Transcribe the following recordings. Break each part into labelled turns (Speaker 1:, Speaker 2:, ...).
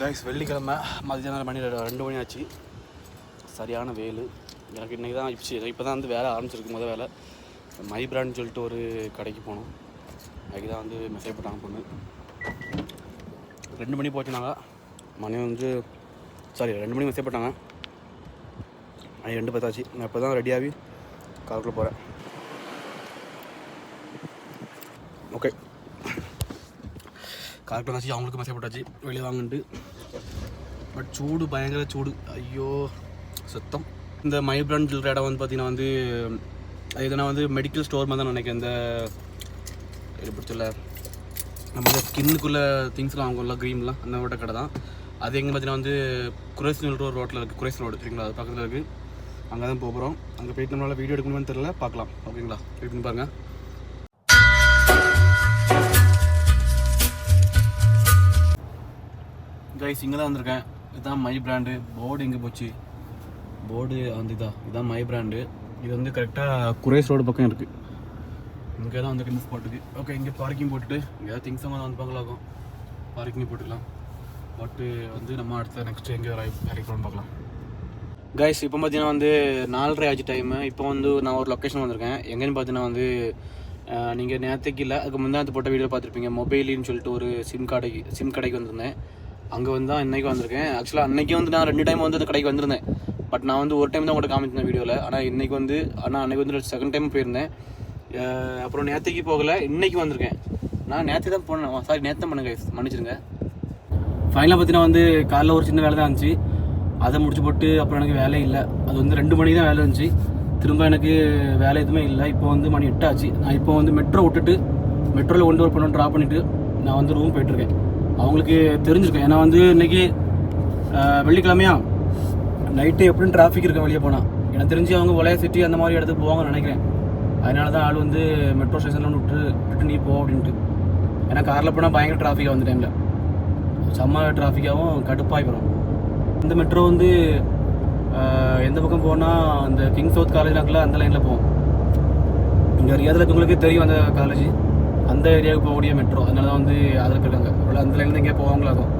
Speaker 1: Guys வெள்ளிக்கிழமை மதியானம் மணி ரெண்டு மணி ஆச்சு. சரியான வேலு எனக்கு இன்றைக்கி தான் இப்போ இப்போ தான் வந்து வேலை ஆரம்பிச்சிருக்கு முத வேலை. மை பிராண்ட் சொல்லிட்டு ஒரு கடைக்கு போனோம். அன்றைக்கி தான் வந்து மெசேஜ் போட்டாங்க பொண்ணு. ரெண்டு மணி போச்சுனாங்க மணி வந்து சாரி ரெண்டு மணி மெசேஜ் போட்டாங்க. மணி ரெண்டு பத்தாச்சு நான் இப்போ தான் ரெடியாகி காருக்குள்ளே போகிறேன் ஓகே கார்ட்டு வச்சு அவங்களுக்கு மெசேஜ் போட்டாச்சு. வெளியே வாங்கிட்டு பட் சூடு பயங்கர சூடு. ஐயோ சுத்தம். இந்த மை பிராண்ட் சொல்கிற இடம் வந்து பார்த்தீங்கன்னா வந்து அது வந்து மெடிக்கல் ஸ்டோர் மாதிரி தான் நினைக்கிறேன். இந்த எப்படி சொல்ல நம்ம ஸ்கின்னுக்குள்ளே திங்ஸ்லாம் வாங்கும்ல க்ரீம்லாம் அந்த விட்ட கடை தான். அது எங்கே பார்த்தீங்கன்னா வந்து குரேஸ் ரோட் ரோட்டில் இருக்குது குரேஸ் ரோடு சரிங்களா? அது பக்கத்தில் இருக்குது அங்கே தான் போகிறோம் அங்கே போயிட்டு நம்மளால் வீடியோ எடுக்கணும்னு தெரியல. பார்க்கலாம். ஓகேங்களா? வெயிட் பண்ணி பாருங்கள் கைஸ் இங்கே தான் வந்திருக்கேன். இதுதான் மை பிராண்டு போர்டு எங்கே போச்சு? போர்டு வந்து இதான் இதுதான் மை பிராண்டு இது வந்து கரெக்டாக குரேஸ் ரோடு பக்கம் இருக்குது இங்கே தான் வந்து இந்த ஸ்பாட்டுக்கு ஓகே இங்கே பார்க்கிங் போட்டுட்டு இங்கே ஏதாவது திங்ஸ் எல்லாம் வந்து பார்க்கலாகும் பார்க்கிங் போட்டுக்கலாம். பட்டு வந்து நம்ம அடுத்த நெக்ஸ்ட் எங்கே வேலைக்கு பார்க்கலாம். கைஸ் இப்போ பார்த்தீங்கன்னா வந்து நாலரை ஆச்சு டைமு இப்போ வந்து நான் ஒரு லொக்கேஷன் வந்திருக்கேன். எங்கேன்னு பார்த்தீங்கன்னா வந்து நீங்கள் நேரத்துக்கு இல்லை அதுக்கு முந்தைய போட்ட வீடியோ பார்த்துருப்பீங்க. மொபைலின்னு சொல்லிட்டு ஒரு சிம் கடைக்கு சிம் கடைக்கு வந்திருந்தேன். அங்கே வந்து தான் இன்றைக்கி வந்திருக்கேன். ஆக்சுவலாக அன்றைக்கி வந்து நான் ரெண்டு டைம் வந்து அந்த கடைக்கு வந்திருந்தேன். பட் நான் வந்து ஒரு டைம் தான் உங்கள்கிட்ட காமிச்சிருந்தேன் வீடியோவில் ஆனால் இன்றைக்கி வந்து ஆனால் அன்றைக்கி வந்து செகண்ட் டைம் போயிருந்தேன். அப்புறம் நேற்றுக்கு போகலை இன்றைக்கி வந்திருக்கேன். நான் நேற்று தான் போனேன். சாரி நேற்று தான் பண்ணுங்க மன்னிச்சிருங்க. ஃபைனலாக பார்த்தீங்கன்னா வந்து காலைல ஒரு சின்ன வேலை தான் இருந்துச்சு. அதை முடிச்சு போட்டு அப்புறம் எனக்கு வேலை இல்லை. அது வந்து ரெண்டு மணிக்கு தான் வேலை இருந்துச்சு. திரும்ப எனக்கு வேலை எதுவுமே இல்லை. இப்போ வந்து மணி எட்டு ஆச்சு நான் இப்போ வந்து மெட்ரோ விட்டுட்டு மெட்ரோவில் கொண்டு ஒரு பொண்ணு ட்ராப் பண்ணிவிட்டு நான் வந்து ரூம் போயிட்டுருக்கேன் அவங்களுக்கு தெரிஞ்சிருக்கும். ஏன்னா வந்து இன்னைக்கு வெள்ளிக்கிழமையா? நைட்டு எப்படின்னு டிராஃபிக் இருக்க வெளியே போனால் எனக்கு தெரிஞ்சு அவங்க ஒலைய சிட்டி அந்த மாதிரி இடத்துக்கு போவாங்கன்னு நினைக்கிறேன். அதனால தான் ஆள் வந்து மெட்ரோ ஸ்டேஷனில் விட்டு விட்டு நீ போ அப்படின்ட்டு. ஏன்னா காரில் போனால் பயங்கர டிராஃபிக்காக வந்து டைமில் செம்ம டிராஃபிக்காகவும் கடுப்பாகி இந்த மெட்ரோ வந்து எந்த பக்கம் போனால் அந்த கிங் சவுத் காலேஜ் இருக்குல்ல அந்த லைனில் போவோம். இங்கே ரியாதில் உங்களுக்கு தெரியும் அந்த காலேஜ் அந்த ஏரியாவுக்கு போகக்கூடிய மெட்ரோ அதனால தான் வந்து அதில் இருக்காங்க ஒருவேளை அந்த லைன்லேருந்து எங்கேயா இருக்கும்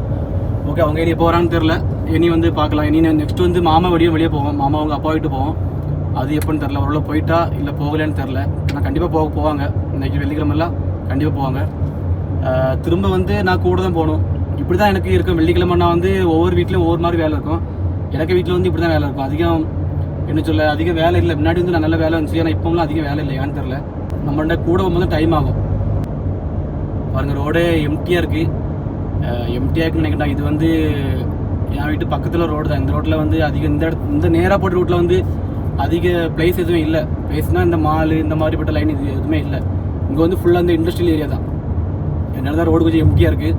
Speaker 1: ஓகே அவங்க ஏரியா போகிறான்னு தெரில இனி வந்து பார்க்கலாம். இனி நெக்ஸ்ட் வந்து மாமா வழியும் வெளியே போவோம். மாமா அவங்க அப்பா வீட்டு போவோம். அது எப்போன்னு தெரில ஒருவேளை போயிட்டா இல்லை போகலைன்னு தெரில ஆனால் கண்டிப்பாக போக போவாங்க. இன்னைக்கு வெள்ளிக்கிழமெல்லாம் கண்டிப்பாக போவாங்க. திரும்ப வந்து நான் கூட தான் போகணும். இப்படி தான் எனக்கு இருக்கும். வெள்ளிக்கிழமைனா வந்து ஒவ்வொரு வீட்லேயும் ஒவ்வொரு மாதிரி வேலை இருக்கும். எனக்கு வீட்டில் வந்து இப்படி தான் வேலை இருக்கும். அதிகம் என்ன சொல்ல அதிகம் வேலை இல்லை. முன்னாடி வந்து நான் நல்ல வேலை இருந்துச்சு. ஆனால் இப்போலாம் அதிகம் வேலை இல்லை ஏன்னு தெரில நம்மள்ட்ட கூட போகும்போது டைம் ஆகும். பாருங்க ரோடே எம்டியாக இருக்குது எம்டியாக இருக்குன்னு நினைக்கிறேன் இது வந்து என் வீட்டு பக்கத்தில் ரோடு தான். இந்த ரோட்டில் வந்து அதிகம் இந்த இடத்து இந்த நேராக போட்ட ரூட்டில் வந்து அதிக பிளேஸ் எதுவும் இல்லை. பிளேஸ்னால் இந்த மாலு இந்த மாதிரிப்பட்ட லைன் இது எதுவுமே இல்லை. இங்கே வந்து ஃபுல்லாக இந்த இண்டஸ்ட்ரியல் ஏரியா தான். என்னால் தான் ரோடு கொஞ்சம் எம்டியாக இருக்குது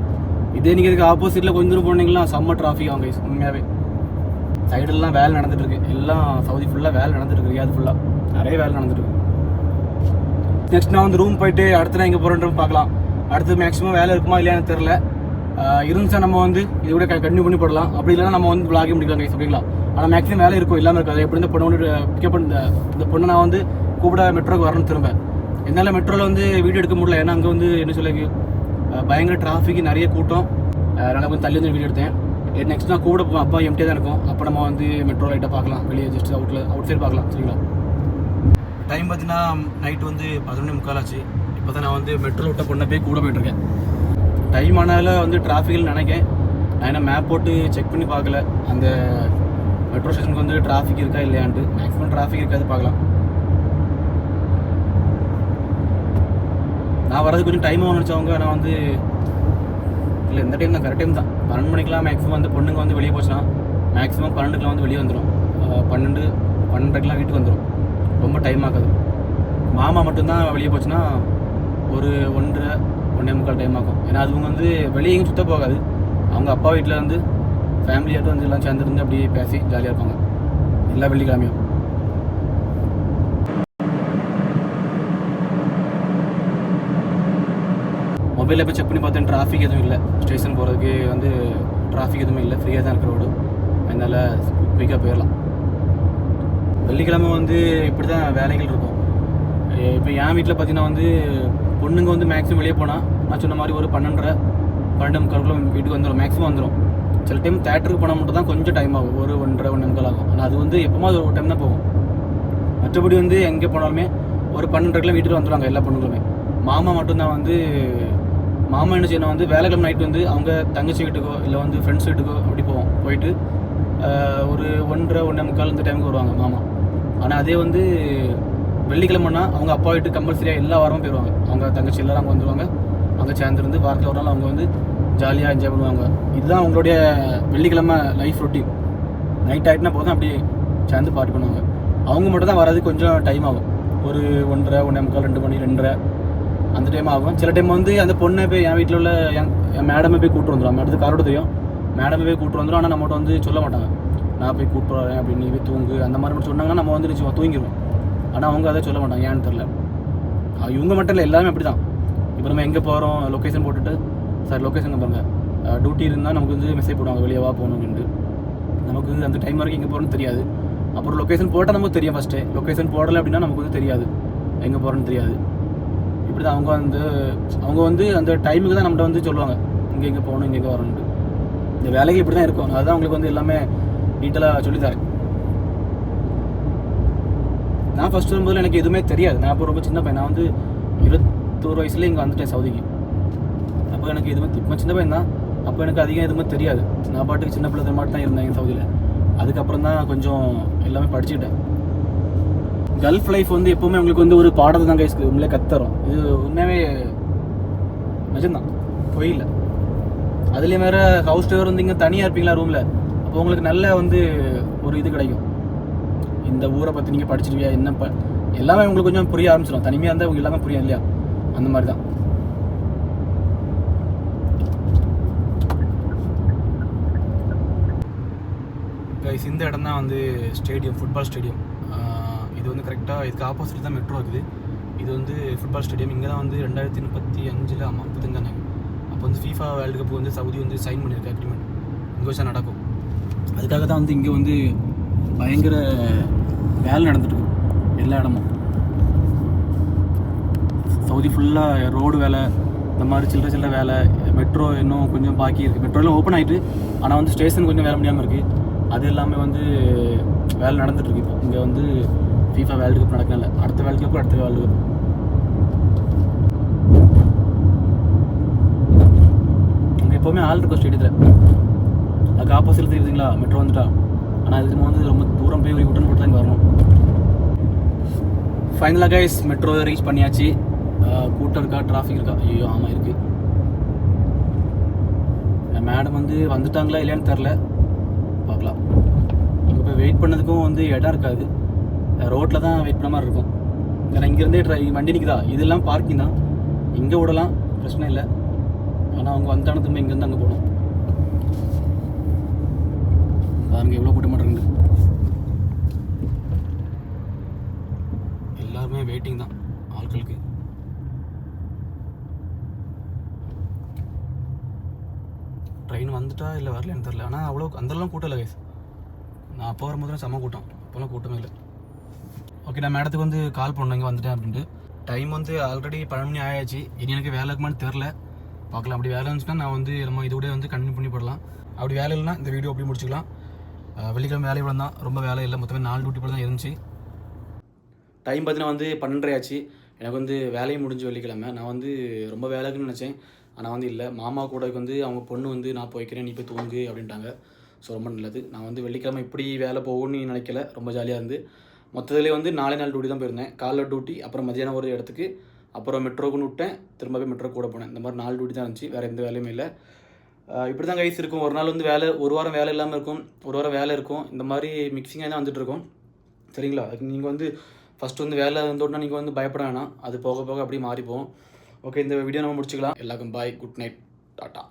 Speaker 1: இதே நீங்கள் இதுக்கு ஆப்போசிட்டில் கொஞ்சம் தூரம் போனீங்களா செம்ம டிராஃபிக் அவங்க உண்மையாகவே சைடெல்லாம் வேலை நடந்துட்டுருக்கு எல்லாம் சவுதி ஃபுல்லாக வேலை நடந்துட்டுருக்கு ரியாது ஃபுல்லாக நிறைய வேலை நடந்துட்டுருக்கு நெக்ஸ்ட் நான் வந்து ரூம் போயிட்டு அடுத்து நான் எங்கே போகிறேன்னு பார்க்கலாம். அடுத்து மேக்ஸிமம் வேலை இருக்குமா இல்லையான்னு தெரில இருந்துச்சா நம்ம வந்து? இது கூட கண்டினியூ பண்ணி போடலாம். அப்படி இல்லைன்னா நம்ம வந்து vlog முடிக்கலாம் கைஸ் அப்படிங்களா? ஆனால் மேக்ஸிமம் வேலை இருக்கும் இல்லாமல் இருக்காது. எப்படி இந்த பொண்ணு பிக்கப் பண்ண இந்த பொண்ணை நான் வந்து கூப்பிட மெட்ரோக்கு வரணும் திரும்ப. என்னால் மெட்ரோவில் வந்து வீடியோ எடுக்க முடியல. ஏன்னா அங்கே வந்து என்ன சொல்ல பயங்கர டிராஃபிக் நிறைய கூட்டம். அதனால் கொஞ்சம் தள்ளி வந்து வீடியோ எடுத்தேன். நெக்ஸ்ட் நான் கூட அப்பா எம்டியாக தான் இருக்கும். அப்போ நம்ம வந்து மெட்ரோ லைட்டாக பார்க்கலாம். வெளியே ஜஸ்ட் அவுட்டில் அவுட் சைடு பார்க்கலாம். சரிங்களா? டைம் பார்த்தீங்கன்னா நைட் வந்து பதினொன்று முக்கால் ஆச்சு. இப்போ தான் நான் வந்து மெட்ரோ விட்ட பொண்ணை போய் கூட போயிட்டுருக்கேன். டைம் ஆனால வந்து டிராஃபிக்னு நினைக்கேன் நான் என்ன மேப் போட்டு செக் பண்ணி பார்க்கல. அந்த மெட்ரோ ஸ்டேஷனுக்கு வந்து டிராஃபிக் இருக்கா இல்லையான்ட்டு. மேக்ஸிமம் டிராஃபிக் இருக்காது பார்க்கலாம். நான் வரது கொஞ்சம் டைம் ஆகும் நினச்சவங்க நான் வந்து இல்லை இந்த டைம் தான் கரெக்ட் டைம் தான். பன்னெண்டு மணிக்கெலாம் மேக்ஸிமம் வந்து பொண்ணுங்க வந்து வெளியே போச்சுன்னா மேக்ஸிமம் பன்னெண்டுக்கெலாம் வந்து வெளியே வந்துடும் பன்னெண்டு பன்னெண்டரைக்கெலாம் வீட்டுக்கு வந்துடும் ரொம்ப டைம் ஆகாது. மாமா மட்டும்தான் வெளியே போச்சுன்னா ஒரு ஒன்றரை ஒன்றே முக்கால் டைம் ஆகும். ஏன்னா அதுவங்க வந்து வெளியே எங்கேயும் சுத்த போகாது. அவங்க அப்பா வீட்டில் வந்து ஃபேமிலியாட்டும் வந்து எல்லாம் சேர்ந்துருந்து அப்படியே பேசி ஜாலியாக இருப்பாங்க. எல்லா வெள்ளிக்கிழமையும். மொபைலில் போய் செக் பண்ணி பார்த்தேன் டிராஃபிக் எதுவும் இல்லை. ஸ்டேஷன் போகிறதுக்கு வந்து டிராஃபிக் எதுவுமே இல்லை. ஃப்ரீயாக தான் இருக்கிற ரோடு அதனால் குயிக்காக போயிடலாம். வெள்ளிக்கிழமை வந்து இப்படி தான் வேலைகள் இருக்கும். இப்போ என் வீட்டில் பார்த்தீங்கன்னா வந்து பொண்ணுங்க வந்து மேக்ஸிமம் வெளியே போனால் நான் சொன்ன மாதிரி ஒரு பன்னெண்டரை பன்னெண்டு முக்கால்குள்ள வீட்டுக்கு வந்துடும் மேக்ஸிமம் வந்துடும் சில டைம் தேட்டருக்கு போனால் மட்டும் தான் கொஞ்சம் டைம் ஆகும். ஒரு ஒன்றரை ஒன்று முக்கால் ஆகும். ஆனால் அது வந்து எப்போமா அது ஒரு டைம் தான் போகும். மற்றபடி வந்து எங்கே போனாலுமே ஒரு பன்னெண்டரைக்கெலாம் வீட்டுக்கு வந்துடுவாங்க எல்லா பொண்ணுங்களுமே. மாமா மட்டும்தான் வந்து மாமா என்ன செய்யணும் வந்து வேலைக்கிழமை நைட் வந்து அவங்க தங்கச்சி வீட்டுக்கோ இல்லை வந்து ஃப்ரெண்ட்ஸ் வீட்டுக்கோ அப்படி போவோம். போயிட்டு ஒரு ஒன்றரை ஒன்றே முக்கால் இந்த டைமுக்கு வருவாங்க மாமா. ஆனால் அதே வந்து வெள்ளிக்கிழமைனா அவங்க அப்பா வீட்டு கம்பல்சரியாக எல்லா வாரமும் போயிடுவாங்க அவங்க தங்கச்சி எல்லாரும் அங்கே வந்துருவாங்க. அங்கே சேர்ந்துருந்து வாரத்தில் ஒரு நாள் அவங்க வந்து ஜாலியாக என்ஜாய் பண்ணுவாங்க. இதுதான் அவங்களுடைய வெள்ளிக்கிழமை லைஃப் ரொட்டீன் நைட் ஆகிட்டுனா போதும் அப்படியே சேர்ந்து பாட்டு பண்ணுவாங்க. அவங்க மட்டும் தான் வர்றது கொஞ்சம் டைம் ஆகும். ஒரு ஒன்றரை ஒன்றே முக்கால் ரெண்டு மணி ரெண்டரை அந்த டைம் ஆகும். சில டைம் வந்து அந்த பொண்ணை போய் என் வீட்டில் உள்ள என் மேடமே போய் கூப்பிட்டு வந்துடும் மேடத்துக்கு காரோட தெரியும். மேடமே போய் கூப்பிட்டு வந்துடும் ஆனால் நம்மகிட்ட வந்து சொல்ல மாட்டாங்க. நான் போய் கூப்பிட்டு வரேன் அப்படின்னு நீ போய் தூங்கு. அந்த மாதிரி மட்டும் சொன்னாங்கன்னா நம்ம வந்து நிச்சயமாக தூங்கிடுவோம் ஆனால் அவங்க அதை சொல்ல மாட்டாங்க. ஏன்னு தெரில இவங்க மட்டும் இல்லை எல்லாமே அப்படி தான் இப்போ நம்ம எங்கே போகிறோம் லொக்கேஷன் போட்டுட்டு சார் லொக்கேஷன் பாருங்கள் டியூட்டி இருந்தால் நமக்கு வந்து மெசேஜ் போடுவாங்க வெளியே வா போகணும் நமக்கு வந்து அந்த டைம் வரைக்கும் எங்கே போகிறோன்னு தெரியாது. அப்புறம் லொக்கேஷன் போட்டால் நமக்கு தெரியும் ஃபஸ்ட்டு லொக்கேஷன் போடலை அப்படின்னா நமக்கு வந்து தெரியாது. எங்கே போகிறோன்னு தெரியாது. இப்படி தான் அவங்க வந்து அவங்க வந்து அந்த டைமுக்கு தான் நம்மகிட்ட வந்து சொல்லுவாங்க. இங்கே எங்கே போகணும் இங்கே எங்கே வரணுன்ட்டு இந்த வேலைக்கு இப்படி தான் இருக்கும். அதுதான் அவங்களுக்கு வந்து எல்லாமே டீட்டெயிலாக சொல்லித்தரேன். நான் ஃபஸ்ட் வரும்போது எனக்கு எதுவுமே தெரியாது. நான் அப்போ ரொம்ப சின்ன பையன். நான் வந்து இருபத்தோரு வயசுல இங்கே வந்துட்டேன் சவுதிக்கு. அப்போ எனக்கு எதுவுமே இப்போ சின்ன பையன் தான். அப்போ எனக்கு அதிகம் எதுவுமே தெரியாது. நான் பாட்டுக்கு சின்ன பிள்ளை மட்டும் தான் இருந்தேன் சவுதியில். அதுக்கப்புறம் தான் கொஞ்சம் எல்லாமே படிச்சுக்கிட்டேன். கல்ஃப் லைஃப் வந்து எப்போவுமே உங்களுக்கு வந்து ஒரு பாடத்தை தான் கைஸ் உண்மையிலே கத்துறோம் இது உண்மையாகவே நிஜம்தான். பொய் இல்லை அதுலேயும் வேறு ஹவுஸ் டிரைவர் வந்து இங்கே தனியாக இருப்பீங்களா ரூமில் அப்போ உங்களுக்கு நல்ல வந்து ஒரு இது கிடைக்கும். இந்த ஊரை பற்றி நீங்கள் படிச்சிருவியா என்ன ப எல்லாமே உங்களுக்கு கொஞ்சம் புரிய ஆரம்பிச்சிடும் தனிமையாக இருந்தால் உங்களுக்கு எல்லாமே புரியும் இல்லையா? அந்த மாதிரி தான் கைஸ் இந்த இடம் தான் வந்து ஸ்டேடியம் ஃபுட்பால் ஸ்டேடியம் இது வந்து கரெக்டாக இதுக்கு ஆப்போசிட் தான் மெட்ரோ இருக்குது. இது வந்து ஃபுட்பால் ஸ்டேடியம் இங்கே தான் வந்து ரெண்டாயிரத்தி முப்பத்தி அஞ்சில் ஆமாம் முப்பத்தஞ்சாங்க அப்போ வந்து ஃபீஃபா வேர்ல்டு கப் வந்து சவுதி வந்து சைன் பண்ணியிருக்கு அக்ரிமெண்ட் இங்கே வச்சா நடக்கும். அதுக்காக தான் வந்து இங்கே வந்து பயங்கர வேலை நடந்துட்டு எல்லா இடமும். சவுதி ஃபுல்லாக ரோடு வேலை இந்த மாதிரி சில்லற சில்லற வேலை மெட்ரோ இன்னும் கொஞ்சம் பாக்கி இருக்குது மெட்ரோலாம் ஓப்பன் ஆகிட்டு ஆனால் வந்து ஸ்டேஷன் கொஞ்சம் வேலை முடியாமல் இருக்குது அது எல்லாமே வந்து வேலை நடந்துட்டு இப்போ. இங்கே வந்து ஃபீஃபா வேர்ல்டு கப் நடக்கல. அடுத்த வேர்ல்டு கப் அடுத்த வேர்ல்டு கப் அங்கே எப்போவுமே ஆள் இருக்கும் ஸ்டேடியத்தில் அதுக்கு ஆப்போசிட்டில் தெரியுதுங்களா? மெட்ரோ வந்துட்டா. ஆனால் இதுக்கு வந்து ரொம்ப தூரம் போய் ஒரு யூட்டன் போட்டு தான் வரணும். ஃபைனலாக கைஸ் மெட்ரோ ரீச் பண்ணியாச்சு. கூட்டம் இருக்கா? டிராஃபிக் இருக்கா? ஐயோ ஆமாம் இருக்குது மேடம் வந்து வந்துட்டாங்களா இல்லையான்னு தெரில பார்க்கலாம். அங்கே போய் வெயிட் பண்ணதுக்கும் வந்து இடம் இருக்காது. ரோட்டில் தான் வெயிட் பண்ண மாதிரி இருக்கும். ஏன்னா இங்கேருந்தே ட்ரை வண்டி நிற்குதா இதெல்லாம் பார்க்கிங் தான். இங்கே விடலாம் பிரச்சனை இல்லை. ஆனால் அவங்க வந்தானதுமே இங்கேருந்து அங்கே போகணும். பாருங்க எவ்வளோ கூட்ட மாட்டேங்குது எல்லாருமே வெயிட்டிங் தான் ஆட்களுக்கு. ட்ரெயின் வந்துட்டா இல்லை வரலன்னு தெரில ஆனால் அவ்வளோ அந்தளவுக்கு கூட்டம் இல்லை கைஸ் நான் அப்போ வரும்போது செம்ம கூட்டம். அப்போலாம் கூட்டமே இல்லை. ஓகே நான் மேடத்துக்கு வந்து கால் பண்ணேன் இங்கே வந்துட்டேன் அப்படின்ட்டு. டைம் வந்து ஆல்ரெடி பன்னெண்டு மணி ஆயாச்சு. இனி எனக்கு வேலை இருக்குமான்னு தெரில பார்க்கலாம் அப்படி வேலை இருந்துச்சுன்னா நான் வந்து நம்ம இதோட வந்து கண்டினியூ பண்ணி போடலாம். அப்படி வேலை இல்லைன்னா இந்த வீடியோ அப்படி முடிச்சுக்கலாம். வெள்ளிக்கிழமை வேலை இவ்வளோ தான். ரொம்ப வேலை இல்லை. மொத்தமே நாலு டியூட்டி போல தான் இருந்துச்சு. டைம் பார்த்தீங்கன்னா வந்து பன்னெண்டரை ஆச்சு எனக்கு வந்து வேலையும் முடிஞ்சு வெள்ளிக்கிழமை. நான் வந்து ரொம்ப வேலைக்குன்னு நினச்சேன். ஆனால் வந்து இல்லை. மாமா கூட வந்து அவங்க பொண்ணு வந்து நான் போய்க்கிறேன் நீ போய் தூங்கு அப்படின்ட்டாங்க. ஸோ ரொம்ப நல்லது. நான் வந்து வெள்ளிக்கிழமை இப்படி வேலை போகும்னு நினைக்கல. ரொம்ப ஜாலியாக இருந்து. மொத்தத்துலேயே வந்து நாலே நாள் டியூட்டி தான் போயிருந்தேன். காலைல டியூட்டி அப்புறம் மதியானம் ஒரு இடத்துக்கு அப்புறம் மெட்ரோக்குன்னு விட்டேன். திரும்ப போய் மெட்ரோ கூட போனேன். இந்த மாதிரி நாலு டியூட்டி தான் இருந்துச்சு. வேறு எந்த வேலையுமே இல்லை. இப்படி தான் கைஸ் இருக்கும். ஒரு நாள் வந்து வேலை ஒரு வாரம் வேலை இல்லாமல் இருக்கும். ஒரு வாரம் வேலை இருக்கும். இந்த மாதிரி மிக்சிங்காக தான் இருக்கும். சரிங்களா? நீங்கள் வந்து ஃபஸ்ட்டு வந்து வேலை வந்தோடனே நீங்கள் வந்து பயப்பட வேணாம். அது போக போக அப்படியே மாறிப்போம். ஓகே இந்த வீடியோ நம்ம முடிச்சுக்கலாம். எல்லாருக்கும் பாய் குட் நைட் டாட்டா.